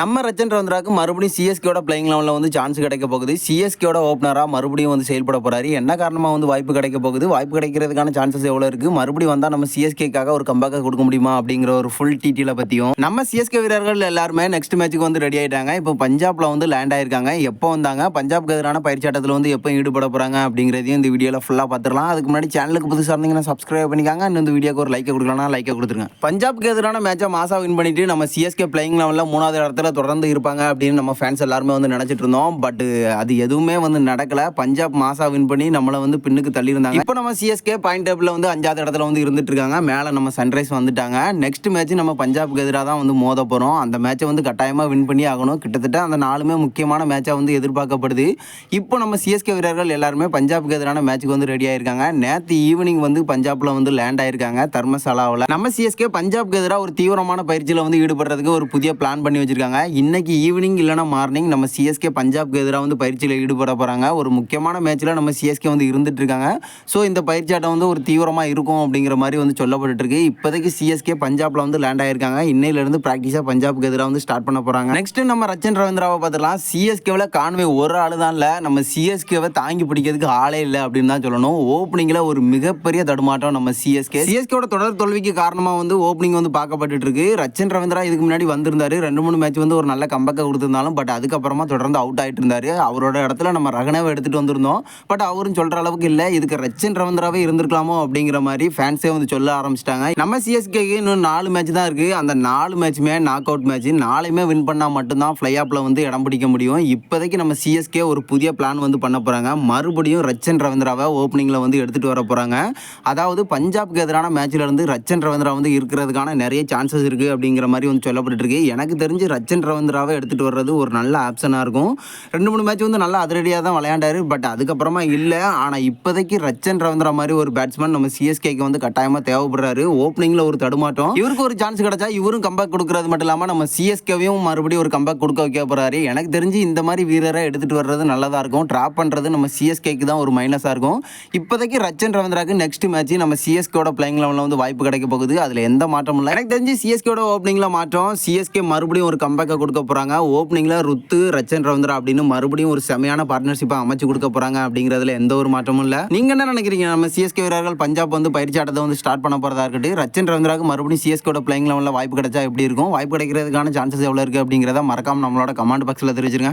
நம்ம ரச்சன் ரவுந்தராக்கு மறுபடியும் சிஎஸ்கேயோட பிளேயிங் லெவலில் வந்து சான்ஸ் கிடைக்க போகுது. சிஎஸ்கேயோட ஓப்பனராக மறுபடியும் வந்து செயல்பட போகிறாரு என்ன காரணமாக வந்து வாய்ப்பு கிடைக்க போகுது? வாய்ப்பு கிடைக்கிறதுக்கான சான்சஸ் எவ்வளோ இருக்குது மறுபடியும் வந்தால் நம்ம சிஎஸ்கேக்காக ஒரு கம்பேக்கை கொடுக்க முடியுமா அப்படிங்கிற ஒரு ஃபுல் டீட்டெயிலை பற்றியும் நம்ம சிஎஸ்கே வீரர்கள் எல்லாருமே நெக்ஸ்ட் மேட்ச்சுக்கு வந்து ரெடி ஆகிட்டாங்க இப்போ பஞ்சாபில் வந்து லேண்ட் ஆயிருக்காங்க. எப்போ வந்தாங்க? பஞ்சாப்க்கு எதிரான பயிற்சியாட்டத்தில் வந்து எப்போ ஈடுபட போகிறாங்க அப்படிங்கிறதையும் இந்த வீடியோவில் ஃபுல்லாக பார்த்துடலாம். அதுக்கு முன்னாடி சேனலுக்கு புதுசாக இருந்தீங்கன்னா சப்ஸ்கிரைப் பண்ணிக்காங்க. இன்னும் இந்த வீடியோக்கு ஒரு லைக் கொடுக்கலாம் லைக்கை கொடுத்துருங்க. பஞ்சாப்க்கு எதிரான மேட்சை மாசா வின் பண்ணிட்டு நம்ம சிஎஸ்கே பிளேயிங் லெவலில் மூணாவது இடத்துல தொடர்ந்து இருப்பாங்க அப்படின்னு நம்ம ஃபேன்ஸ் எல்லாருமே வந்து நினச்சிட்டு இருந்தோம். பட் அது எதுவுமே வந்து நடக்கல. பஞ்சாப் மாசா வின் பண்ணி நம்மளை வந்து பின்னுக்கு தள்ளியிருந்தாங்க. இப்போ நம்ம சிஎஸ்கே பாயிண்ட் டேபிளில் வந்து அஞ்சாவது இடத்துல வந்து இருந்துட்டு இருக்காங்க மேலே நம்ம சன்ரைஸ் வந்துட்டாங்க. நெக்ஸ்ட் மேட்ச் நம்ம பஞ்சாபுக்கு எதிராக தான் வந்து மோத போகிறோம் அந்த மேட்சை வந்து கட்டாயமாக வின் பண்ணி ஆகணும். கிட்டத்தட்ட அந்த நாலுமே முக்கியமான மேட்சாக வந்து எதிர்பார்க்கப்படுது. இப்போ நம்ம சிஎஸ்கே வீரர்கள் எல்லாருமே பஞ்சாபுக்கு எதிரான மேட்ச்சுக்கு வந்து ரெடி ஆயிருக்காங்க. நேற்று ஈவினிங் வந்து பஞ்சாப்ல வந்து லேண்ட் ஆயிருக்காங்க. தர்மசாலாவில். நம்ம சிஎஸ்கே பஞ்சாப்க்கு எதிராக ஒரு தீவிரமான பயிற்சியில் வந்து ஈடுபடுறதுக்கு ஒரு புதிய பிளான் பண்ணி வச்சிருக்காங்க. இன்னைக்கு ஈவினிங் இல்லைனா மார்னிங் நம்ம சிஎஸ்கே பஞ்சாப்க்கு எதிராக வந்து பயிற்சியில் ஈடுபட போகிறாங்க ஒரு முக்கியமான மேட்ச்சில் நம்ம சிஎஸ்கே வந்து இருந்துட்டு இருக்காங்க. ஸோ இந்த பயிற்சி ஆட்டம் வந்து ஒரு தீவிரமாக இருக்கும் அப்படிங்கிற மாதிரி வந்து சொல்லப்பட்டுருக்கு இப்போதைக்கு சிஎஸ்கே பஞ்சாபில் வந்து லேண்ட் ஆயிருக்காங்க. இன்னையிலேருந்து ப்ராக்டிஸாக பஞ்சாப்க்கு எதிராக வந்து ஸ்டார்ட் பண்ண போகிறாங்க நெக்ஸ்ட் நம்ம ரச்சன் ரவீந்திராவை பார்த்துலாம் சிஎஸ்கேவில் கான்வே ஒரு ஆள் தான் இல்லை. நம்ம சிஎஸ்கேவை தாங்கி பிடிக்கிறதுக்கு ஆளே இல்லை அப்படின்னு தான் சொல்லணும். ஓப்பனிங்கில் ஒரு மிகப்பெரிய தடுமாட்டம் நம்ம சிஎஸ்கே சிஎஸ்கேவோட தொடர் தோல்விக்கு காரணமாக வந்து ஓப்பனிங் வந்து பார்க்கப்பட்டு இருக்கு. ரச்சன் ரவீந்திரா இதுக்கு முன்னாடி வந்திருந்தாரு. ரெண்டு மூணு மேட்ச் வந்து ஒரு நல்ல கம்பக்கை கொடுத்துருந்தாலும் பட் அதுக்கப்புறமா தொடர்ந்து அவுட் ஆகிட்டு இருந்தார். அவரோட இடத்துல நம்ம ரகனவை எடுத்துகிட்டு வந்திருந்தோம். பட் அவரும் சொல்கிற அளவுக்கு இல்லை. இதுக்கு ரச்சின் ரவீந்திராவே இருந்திருக்கலாமோ அப்படிங்கிற மாதிரி ஃபேன்ஸே வந்து சொல்ல ஆரம்பிச்சிட்டாங்க. நம்ம சிஎஸ்கேக்கு இன்னும் நாலு மேட்ச் தான் இருக்குது அந்த நாலு மேட்ச்சுமே நாக் அவுட் மேட்ச் நாளையுமே வின் பண்ணால் மட்டும்தான் ஃப்ளை ஆப்பில் வந்து இடம் பிடிக்க முடியும். இப்போதைக்கு நம்ம சிஎஸ்கே ஒரு புதிய பிளான் வந்து பண்ண போகிறாங்க மறுபடியும் ரச்சன் ரவீந்திராவை ஓப்பனிங்கில் வந்து எடுத்துகிட்டு வர போகிறாங்க அதாவது பஞ்சாப்க்கு எதிரான மேட்ச்ல இருந்து ரச்சன் ரவீந்திரா வந்து இருக்கிறதுக்கான நிறைய சான்சஸ் இருக்குது அப்படிங்கிற மாதிரி வந்து சொல்லப்பட்டுருக்கு எனக்கு தெரிஞ்சு ரச்சன் ரவீந்திராவை எடுத்துகிட்டு வர்றது ஒரு நல்ல ஆப்ஷனாக இருக்கும். ரெண்டு மூணு மேட்ச் வந்து நல்லா அதிரடியாக தான் விளையாண்டாரு. பட் அதுக்கப்புறமா இல்லை. ஆனால் இப்போதைக்கு ரச்சன் ரவீந்திரா மாதிரி ஒரு பேட்ஸ்மேன் நம்ம சிஎஸ்கேக்கு வந்து கட்டாயமாக தேவைப்படுறாரு. ஓப்பனிங்கில் ஒரு தடுமாட்டம் இவருக்கு ஒரு சான்ஸ் கிடைச்சா இவரும் கம்பேக் கொடுக்குறது மட்டும் இல்லாமல் நம்ம சிஎஸ்கேவையும் மறுபடியும் ஒரு கம்பேக் கொடுக்க வைக்க போகிறாரு எனக்கு தெரிஞ்சு இந்த மாதிரி வீரரை எடுத்துகிட்டு வர்றது நல்லதாக இருக்கும். ட்ராப் பண்ணுறது நம்ம சிஎஸ்கேக்கு தான் ஒரு மைனஸாக இருக்கும். இப்போதைக்கு ரச்சன் ரவீந்திராக்கு நெக்ஸ்ட் மேட்ச் நம்ம சிஎஸ்கேயோட பிளேயிங் லெவலில் வந்து வாய்ப்பு கிடைக்க போகுது. அதில் எந்த மாற்றமும் இல்லை. எனக்கு தெரிஞ்சு சிஎஸ்கேயோட ஓப்பனிங்கில் மாற்றம். சிஎஸ்கே மறுபடியும் ஒரு கம்பேக்கை கொடுக்க போகிறாங்க ஓப்பனிங்கில் ருத்து ரச்சன் ரவீந்திரா அப்படின்னு மறுபடியும் ஒரு செமையான பார்ட்னர்ஷிப்பை அமைச்சு கொடுக்க போகிறாங்க அப்படிங்கிறதுல எந்த ஒரு மாற்றமும் இல்லை. நீங்கள் என்ன நினைக்கிறீங்க? நம்ம சிஎஸ்கே வீரர்கள் பஞ்சாப் வந்து பயிற்சி ஆட்டத்தை வந்து ஸ்டார்ட் பண்ண போகிறதா இருக்கட்டும் ரச்சன் ரவீந்திராக்கு மறுபடியும் சிஎஸ்கேட பிளேயிங் லெவலில் வாய்ப்பு கிடைச்சா எப்படி இருக்கும்? வாய்ப்பு கிடைக்கிறதுக்கான சான்சஸ் எவ்வளோ இருக்குது அப்படிங்கிறத மறக்காம நம்மளோட கமெண்ட் பாக்ஸில் தெரிவிச்சிருங்க.